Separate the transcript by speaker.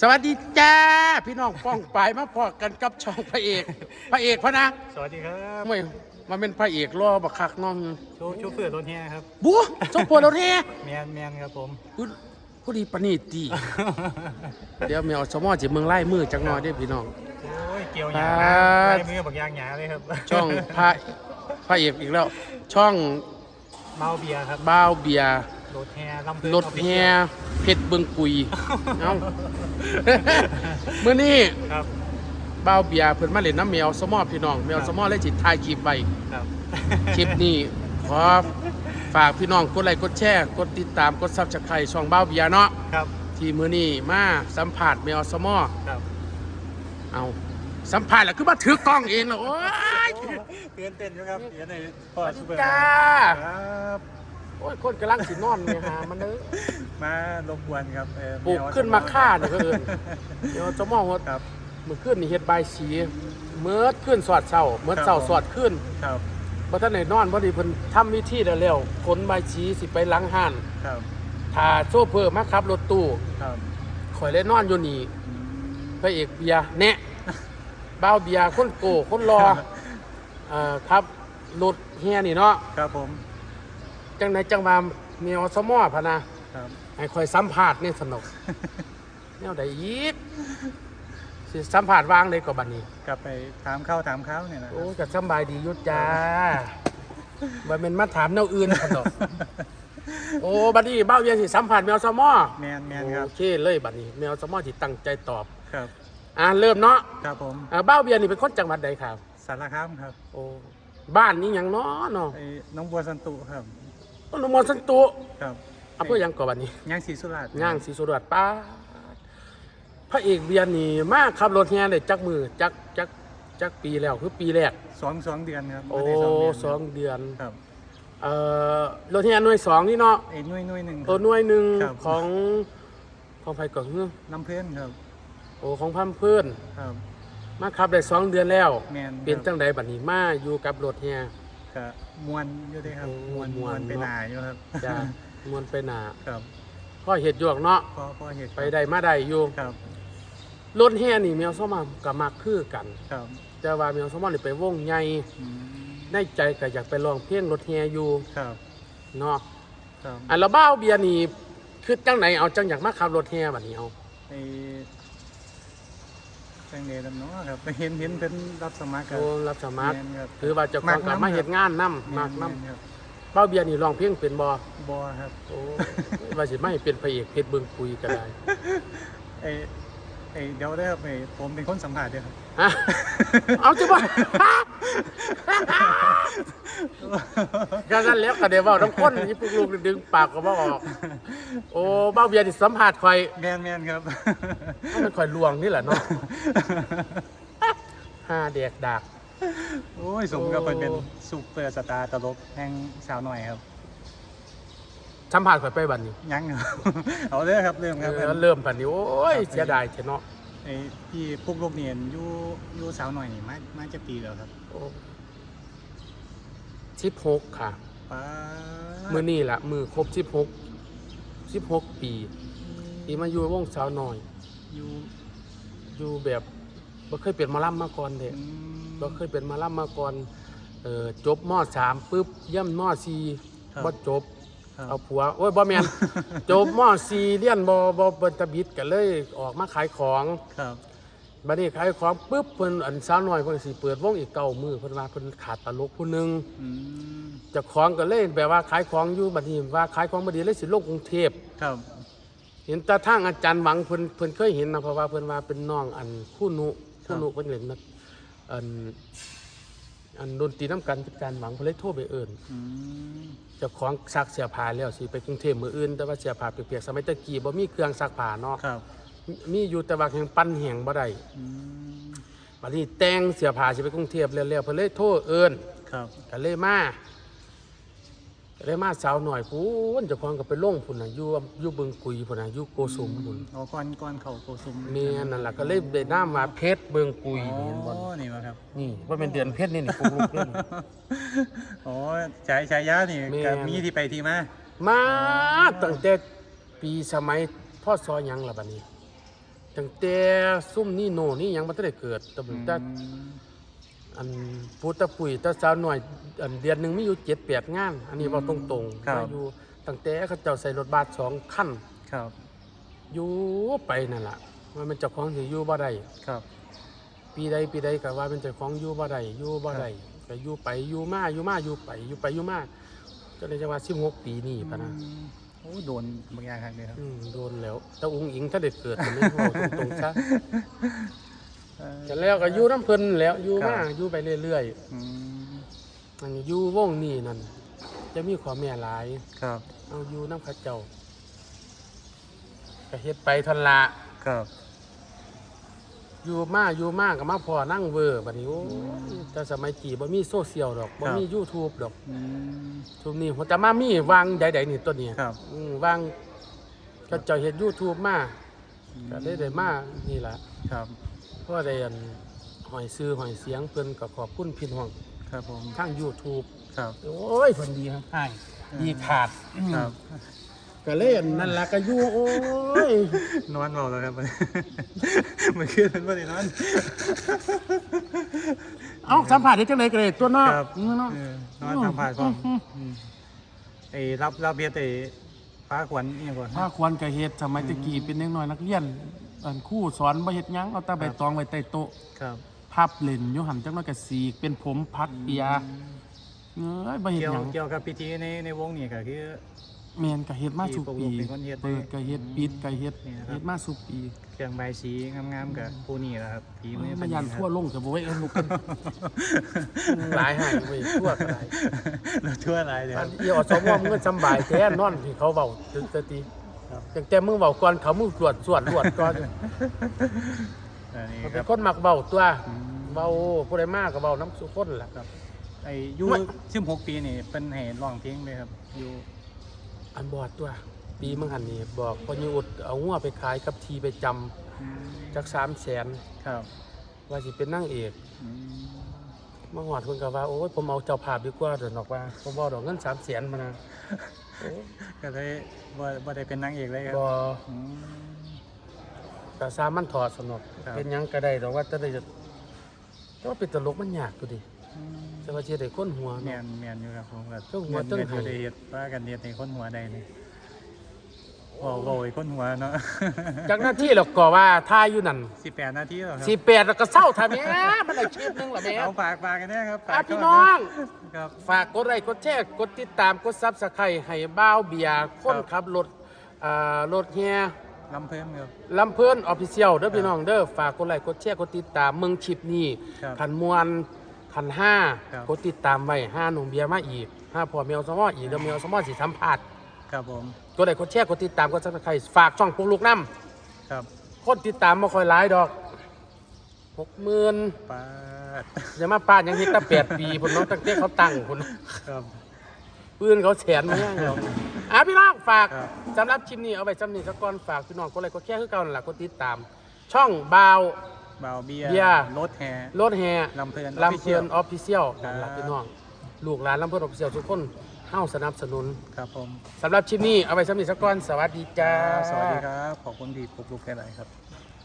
Speaker 1: สวัสดีจ้า พี่น้องป้องปายมาพอกันกับช่องพระเอก พระเอกพะนะ
Speaker 2: สวัสดีครับ
Speaker 1: ไม่มาเป็นพระเอกรอบักคักน้อง
Speaker 2: โชว์โชว์เฟื่อรถแห่ครับ
Speaker 1: บัวสมปวดเราแท้
Speaker 2: แมนแมนครับผม
Speaker 1: พูดพูดดีปานนีตี เดี๋ยวแมวสมอจิเมืองไล่มือจังหน่อยเด้อพี่น้อง
Speaker 2: โอ้ยเกี่ยวหยา
Speaker 1: ครับ
Speaker 2: ไล่มือบักยางหยาเลยครับ
Speaker 1: ช่องพระพระเอกอีกแล้ว ช่อง
Speaker 2: เมาเบียร์ครับ
Speaker 1: บ้าวเบีย ร์
Speaker 2: รถแห่ลำเพลิน
Speaker 1: รถแฮเพชรเบิงกุยเอ้ามื้อนี้
Speaker 2: ครับ
Speaker 1: บ้าวเบียร์เพิ่นมาเล่นน้ำแมวสมอพี่น้องแมวสมอเลยจิถ่ายคลิปไว้
Speaker 2: ครับ
Speaker 1: คลิปนี้ขอฝากพี่น้องกดไลค์กดแชร์กดติดตามกดซับสไครต์ช่องบ้าวเบียร์เนาะ
Speaker 2: ครับ
Speaker 1: ที่มื้อนี้มาสัมผัสแมวสมอ
Speaker 2: ครับ
Speaker 1: เอาสัมผัสแล้วคือมาถือกล้องเองเหรอโอ้ย
Speaker 2: เตือนเต้นอยู่ครับเดี๋ยวในพอ
Speaker 1: สวัส
Speaker 2: ซู
Speaker 1: ดี
Speaker 2: เปอร์
Speaker 1: จ้า
Speaker 2: ครับ
Speaker 1: โอ้ยคนกำลังสินอนเนี่ยฮะมันเด้อ
Speaker 2: มารบกวนครับเอ่อ
Speaker 1: ปลูกขึ้นมาฆ่าเนี่ยก็เอินแมวสมอว่า
Speaker 2: ครับ
Speaker 1: มื้อคืนนี่เฮ็ดบายสีเมื่อคืนสอดเช้าเมื่อเช้าสอดขึ้น
Speaker 2: ครับ
Speaker 1: บ่ทันได้นอนบ่ดีเพิ่นทำวิธีแล้วแล้วขนใบายสีสิไปหลังห้าน
Speaker 2: ครับ
Speaker 1: ถ้าโชเฟอร์มาขับรถตู้
Speaker 2: ครับ
Speaker 1: ข่อยเลยนอนอยู่นี่พระเอกเบียร์แนะบ้าวเบียร์คนโกคนรอเอ่อครับรถเฮียนี่เนาะ
Speaker 2: ครับผม
Speaker 1: จังไหนจังว่าเมียสมอพะนะครับให้ข่อยสัมภาษณ์นี่สนุกแนวใดอีกสิสัมภาษณ์วางได้ก็บัดนี้
Speaker 2: กลับไปถามข้าวถามข้าวเนี่ยนะ
Speaker 1: โอ้ก็สำบายดีอยุจ้าบ่แม่นมาถามแนวอื่นสนุกโอ้บัดนี้บ้าวเบียร์สิสัมภาษณ์แมวสมอ
Speaker 2: แมนแมนครับ
Speaker 1: โอเคเลยบัดนี้แมวสมอที่ตั้งใจตอบ
Speaker 2: ครับ
Speaker 1: อ่าเริ่มเนาะ
Speaker 2: ครับผม
Speaker 1: อ่าบ้าวเบียร์นี่เป็นคนจังหวัดใดครับ
Speaker 2: สารคามครับ
Speaker 1: โอ้บ้านนี้หยังเนาะเนาะ
Speaker 2: ไอ้น้องบัวสันตุครับ
Speaker 1: ต้นมอสันตุ
Speaker 2: ครับ
Speaker 1: อำเภอหยังก่อนบัดนี้
Speaker 2: ย่างศรีสุราษฎร์
Speaker 1: ย่างศรีสุราษฎร์ป้าดพระเอกเบียร์นี่มาขับรถแฮได้จักมือจักจักจักปีแล้วคือปีแรก
Speaker 2: สองสองเดือนครับ
Speaker 1: โอ้
Speaker 2: ไม่ได้
Speaker 1: สอง
Speaker 2: เดือน
Speaker 1: เดือน
Speaker 2: ครับ
Speaker 1: เอ่อรถแฮหน่วยสองนี่เนาะ
Speaker 2: ไอ้หน่วยหน่วยหนึ่งครับ
Speaker 1: ตัวหน่วยหนึ่ง
Speaker 2: ครับ
Speaker 1: ของของไผก่อนเฮือ
Speaker 2: น้ำเพื่อนครับ
Speaker 1: โอ้ของพัมเพื่อน
Speaker 2: ครับ
Speaker 1: มาขับได้สองเดือนแล้ว
Speaker 2: แมน
Speaker 1: เป็น
Speaker 2: ครับ
Speaker 1: จังใดบัดนี้มาอยู่กับรถแฮ
Speaker 2: ครับ มวนอยู่ด้วยครับ
Speaker 1: โอ้
Speaker 2: มวน
Speaker 1: ม่
Speaker 2: ม
Speaker 1: ว
Speaker 2: วนนไป
Speaker 1: เนอะ
Speaker 2: หนาอยู่ครับ
Speaker 1: จ้ามวนไปหนา
Speaker 2: ครับ
Speaker 1: พ่อเห็ดหยวกเนาะ
Speaker 2: พอพอเหตุ
Speaker 1: ไปได้มาได้อยู่
Speaker 2: ครับ
Speaker 1: รถแห่นี่แมวสมอกับมักคือกัน
Speaker 2: ครับ
Speaker 1: แต่ว่าแมวสมอนี่ไปวงใหญ่
Speaker 2: อืม
Speaker 1: ในใจก็อยากไปลองเพลงรถแห่อยู่
Speaker 2: ครับ
Speaker 1: เนาะ
Speaker 2: ครับ
Speaker 1: อันละบ้าวเบียร์นี่คือจังไหนเอาจังอยากมาขับรถแห่บัดนี้เอา
Speaker 2: ไอ้ จังเดลำเนาะครับไปเห็นเห็นเป็นรับสมัครครั
Speaker 1: โอ้รับสมัคร
Speaker 2: แม่นครับ
Speaker 1: คือว่าเจะของกลับมาเฮ็ดงานนํมากนํ
Speaker 2: แครับ
Speaker 1: บ้าวเบียร์นี่ร้องเพลงเป็นบ่
Speaker 2: บอครับ
Speaker 1: โอ้ว่าสิไม่เป็นพระเอกเพชรเบิ่งคุยก็ได้
Speaker 2: ไอ้ไอ้เดี๋ยวได้ครับไอ้ผมเป็นคนสัมผัสเด้อครับ
Speaker 1: ฮะเอาจะบ่ ก็งั้นแล้วก็เดี๋ยวเว้าน้ำข้นนี่พวกลูกดึงปากก็บ่ออก โอ้บ้าวเบียร์นี่สัมภาษณ์ข่อย
Speaker 2: แมนแมนครับ
Speaker 1: มันข่อยลวงนี่แหละเนาะห้าแดกดัก
Speaker 2: โอ้ยสมกับ
Speaker 1: โอ้
Speaker 2: เป็นเป็นซุปเปอร์สตาร์ตลกแห่งสาวหน่อยครับ
Speaker 1: สัมภาษณ์ข่อยไปบัดนี้
Speaker 2: ยังครับ เอาเลยครับเริ่มครับ
Speaker 1: เออเริ่มบัดนี้ โอ้ยเสียดายเถอะเนาะ
Speaker 2: ไอ้พี่ปุ๊กลูกเนียนอยู่อยู่สาวหน่อยนี่มามาจะปีแล้วครับ
Speaker 1: สิบหกค่ะ
Speaker 2: ป้า
Speaker 1: มือนี่ละมือครบสิบหกสิบหกปีที่มาอยู่วงสาวหน่อย
Speaker 2: อยู่
Speaker 1: อยู่แบบบ่เคยเป็นหมาล่ำมาก่อนเด็
Speaker 2: อืม
Speaker 1: บ่เคยเป็นหมาล่ำมาก่อนเออจบมสามปุ๊บเย่ำมสี่
Speaker 2: ครับ
Speaker 1: บ่จบ
Speaker 2: ครับ
Speaker 1: เอาผัวโอ้ยบ่แม่นจบมสี่เรียนบ่บ่เบิ่นตะบิดกันเลยออกมาขายของ
Speaker 2: ครับ
Speaker 1: บัดนี้ขายของปุ๊บเพิ่นอันสาวน้อยเพิ่นสิเปิดวงอีกเก้ามือเพิ่นว่าเพิ่นขาดตลกผู้หนึง
Speaker 2: อืม
Speaker 1: เจ้าของก็เลยแบบว่าขายของอยู่บัดนี้ว่าขายของบ่ดีเลยสิลงกรุงเทพ
Speaker 2: ครับ
Speaker 1: เห็นแต่ทางอาจารย์หวังเพิ่นเพิ่นเคยเห็นนะเพราะว่าเพิ่นว่าเป็นน้องอันคู่นุคู่นุเพิ่นเล่นนักอัน อันดนตรีน้ำกันกับอาจารย์หวังเพิ่นเลยโทรไปเอิ้น
Speaker 2: อืม
Speaker 1: เจ้าของซักเสื้อผ้าแล้วสิไปกรุงเทพมื้ออื่น แต่ว่าเสื้อผ้าเปียกๆสมัยตะกี้บ่มีเครื่องซักผ้าเนาะ
Speaker 2: ครับ
Speaker 1: มีมีอยู่แต่ว่าแห่งปั้นแห้งบ่ได้
Speaker 2: อืม
Speaker 1: บัดนี้แต่งเสื้อผ้าสิไปกรุงเทพแล้วๆเพิ่นเลยโทรเอิ้น
Speaker 2: ครับ
Speaker 1: ก็เลยมา ก็เลยมาสาวหน่อยพูนเจ้าของก็ไปลงพุ่นน่ะอยู่อยู่บึงกุยพุ่นน่ะอยู่โกสุมพุ่น
Speaker 2: เอาก้อนก้อนเข่าโกซุม
Speaker 1: แม่นั่นล่ะก็เลยได้น้ำมาเพชรเบิงกุย
Speaker 2: อ๋อ
Speaker 1: นี่เห็นบ่
Speaker 2: นี่มาครับ
Speaker 1: นี่ว่าเป็นเดือนเพชรนี่นี่ปลูกลูกเล่น
Speaker 2: อ๋อฉายฉายานี่
Speaker 1: แม่น
Speaker 2: กับมีที่ไปที่มา
Speaker 1: มาตั้งแต่ปีสมัยพ่อซอหยังล่ะบัดนี้จตั้งแต่ซุ่มนี่โน่นี่ยังบ่ทันได้เกิดแต่
Speaker 2: อืม
Speaker 1: แต่ อันปูตะปุ๋ยแตะสาวหน่อยอันเดือนหนึงมีอยู่7 8งาน อันนี้เว้าตรงๆ
Speaker 2: ครับ
Speaker 1: มาอยู่ตั้งแต่เขาเจ้าใส่รถบัสสองคัน
Speaker 2: ครับ
Speaker 1: อยู่ไปนั่นล่ะว่ามันเจ้าของสิอยู่บ่ได้
Speaker 2: ครับ
Speaker 1: ปีใดปีใดก็ว่าเป็นเจ้าของอยู่บ่ได้อยู่บ่ได้ก็อยู่ไปอยู่มาอยู่มาอยู่ไปอยู่ไปอยู่มาจนได้จังว่า16ปีนี่พะนะ
Speaker 2: อืมโอ้โดนบางอย่างครับเลยครับ
Speaker 1: อืมโดนแล้วแต่อุ้งอิงถ้าได้เกิดมันไม่พอตรงๆซะ
Speaker 2: เออ
Speaker 1: แต่แล้วก็อยู่น้ำเพิ่นแล้วอยู่
Speaker 2: ครั
Speaker 1: มา
Speaker 2: บ
Speaker 1: อยู่ไปเรื่อย
Speaker 2: อืม
Speaker 1: ๆอันนี้อยู่วงนี้นั่นจะมีความแม่หลาย
Speaker 2: ครับ
Speaker 1: เอาอยู่น้ำเข้าเจ้าก็เฮ็ดไปทันละ
Speaker 2: ครับ
Speaker 1: อยู่มาอยู่มาก็มาพอนั่งเวอร์บัดนี้โอ้ยแต่สมัยกี่บ่มีโซเชียลดอกบ่มี YouTube ดอก
Speaker 2: อืม
Speaker 1: ทุกนี้หัวแต่มามีวางใดๆนี่ตัวนี้
Speaker 2: ครับ
Speaker 1: อืมวางก็เจ้าเฮ็ด YouTube มาก็ได้ได้มานี่ล่ะ
Speaker 2: ครับ
Speaker 1: เพราะได้อันหอยซื้อหอยเสียงเพิ่นก็ขอบคุณพี่น้อง
Speaker 2: ครับผม
Speaker 1: ทาง YouTube
Speaker 2: ครับ
Speaker 1: โอ้ยเพิ่นดีครับให้ดีขาด
Speaker 2: ครับ
Speaker 1: ก็เลยอันนั่นล่ะก็อยู่โอ้ย
Speaker 2: นอนเบาแล้วครับเมื่อคืนมันไม่ได้นอน
Speaker 1: เอ้าสัมภาษณ์ได้จังได๋ก็ได้ตัวเนาะ
Speaker 2: ครับ
Speaker 1: อืมเนาะ
Speaker 2: เออนอนทำผ่านความอืมไอ้รับรับเบียร์ไอ้ฟ้าขวัญอหย่างก่อน
Speaker 1: ถ้าควรก็เฮ็ดสมัยตะกี้เป็นเด็กน้อยนักเรียน อันครูสอนบ่เฮ็ดหยังเอาแต่ใบตองไว้ใต้โต๊ะ
Speaker 2: ครับ
Speaker 1: พับเล่นอยู่หั่นจังน้อยก็สีกเป็นผมพัดเปียเอ้ยบ่เฮ็ด
Speaker 2: เกี่ยว
Speaker 1: หยัง
Speaker 2: เกี่ยวกับพิธีในในวงนี้ก็คือ
Speaker 1: แม่นก็เฮ็ดมาสุปี
Speaker 2: ที่พวกลูกเป็นคนเฮ็ด
Speaker 1: เปิดก็เฮ็ดปิดก็เฮ็ด
Speaker 2: นี่นะครับ
Speaker 1: เฮ็ดมาสุปี
Speaker 2: เครื่องใบายสีงามๆกับผู้นี่แหละครับผีมือ
Speaker 1: มายันทั่ว
Speaker 2: โลก
Speaker 1: ลงจะบ่ไว้เอาลูกกันหลายหายเว้ยทั่วก็ได้
Speaker 2: ทั่วอะไรเลยค
Speaker 1: อั
Speaker 2: รั
Speaker 1: น
Speaker 2: บ
Speaker 1: เอียวสมว่ามึงก็สำบายแท้นอนที่เขาเว้าตึกตะ ตี
Speaker 2: ครับ
Speaker 1: จังแต่มึงเว้าก่อนเขามึงตรวจสวดรวดก่อน
Speaker 2: อันนี้
Speaker 1: มัน
Speaker 2: ค
Speaker 1: เป็
Speaker 2: รั
Speaker 1: น
Speaker 2: บ
Speaker 1: คนมักเว้าตัว
Speaker 2: อืม
Speaker 1: เว้าผู้ใดมากก็เว้าน้ำสุคนล่ะ
Speaker 2: ครับไอ้อยู
Speaker 1: ไม่
Speaker 2: สิบหกปีนี่เป็นเหตุร้องเพลงเลยครับอยู่
Speaker 1: อันบอดตัว ปีมึงหันนี่บอกพอยูอุดเอางัวไปขายกับทีไปจำ
Speaker 2: อืม
Speaker 1: จักสามแสน
Speaker 2: ครับ
Speaker 1: ว่าสิเป็นนางเอก
Speaker 2: อืม
Speaker 1: มาหอดคนก็ว่าโอ้ยผมเอาเจ้าภาพดีกว่าเดี๋ยวบอกว่าผมบอกดอกเงินสามแสนมานะโอ้ย
Speaker 2: ก็เลยบ่บ่ได้เป็นนางเอกเลยครับ
Speaker 1: บ่
Speaker 2: อืม
Speaker 1: กระซามันถอดสนอก
Speaker 2: ครับ
Speaker 1: เป็นหยังก็ได้แต่ว่าจะได้จะแต่ว่าเป็นตลกมันยากตัวดิ
Speaker 2: อืม
Speaker 1: แต่ว่าเชียได้คนหัว
Speaker 2: แม
Speaker 1: เนาะ
Speaker 2: นแมนอยู่ครับผมก็
Speaker 1: เจ้าหัว
Speaker 2: เงิน
Speaker 1: เจ้า
Speaker 2: เงิน
Speaker 1: ไห
Speaker 2: อยู่ได้เฮ็ดว่ากันเฮ็ดให้คนหัวได้นี่ โอ้โหคนหัวเนาะ
Speaker 1: จากหน้าที่เราก็ว่าท่าอยู่นั่น
Speaker 2: 18นาทีแล้วครั
Speaker 1: สี่แปดแล้วก็เศร้าทำแม่มันได้คลิปหนึงละแม่
Speaker 2: เอาฝากฝากกันเนี่ยครับ
Speaker 1: อะ
Speaker 2: ฝาก
Speaker 1: พี่
Speaker 2: ก่
Speaker 1: น้อง
Speaker 2: ครับ
Speaker 1: ฝากกดไลค์กดแชร์กดติดตามกดซับสไครต์ให้บ้าวเบียร์คนขับรถอ่ารถแฮ
Speaker 2: ลำเพิ่มครับ
Speaker 1: ลำเพิ่นออฟฟิเชียลเด้อพี่น้องเด้อฝากกดไลค์กดแชร์กดติดตามเมืองชิปนี้
Speaker 2: ครับ
Speaker 1: ขันมวนขันห้า
Speaker 2: ครับ
Speaker 1: กดติดตามไว้ห้าหนุ่มเบียร์มาอีกห้าพ่อเมียวสมออีกเดี๋ยวเมียวสมอสิสัมผัส
Speaker 2: ครับผม
Speaker 1: กดไลค์กดแชร์กดติดตามกดซับสไครต์ฝากช่องปุ๊กลูกน้
Speaker 2: ครับำ
Speaker 1: คนติดตามมาคอยหลายดอกหกหมื่น
Speaker 2: ปาด
Speaker 1: อย่ามาปาดยังเฮ็ดตั้งแปดปีพุ่นน้องตั้งแต่เขาตั้งพุ่น
Speaker 2: ครับ
Speaker 1: ปืนเขาแฉนมาแย่งเราอะพี่น้องฝาก
Speaker 2: ครับ
Speaker 1: สำหรับคลิปนี้เอาไว้สำนี้สักก่อนฝากพี่น้องกดไลค์กดแชร์คือเก่านั่นล่ะกดติดตาม ช่องบาว
Speaker 2: เบาเบียร์
Speaker 1: เบียร์
Speaker 2: รถแห่
Speaker 1: รถแห่
Speaker 2: ลำเพลิน
Speaker 1: ลำเพลิน
Speaker 2: Official
Speaker 1: ออฟฟิเชียล
Speaker 2: ครับ
Speaker 1: นั่นล่ะพี่น้อง ลูกหลานลำเพลินออฟฟิเชียลทุกคน เฮ้าสนับสนุน
Speaker 2: ครับผม
Speaker 1: สำหรับคลิปนี้เอาไว้สำนี้สักก่อนสวัสดีจ้า
Speaker 2: สวัสดีครับ ขอบคุณพี่ปุ๊กลุกแค่ไหนครับ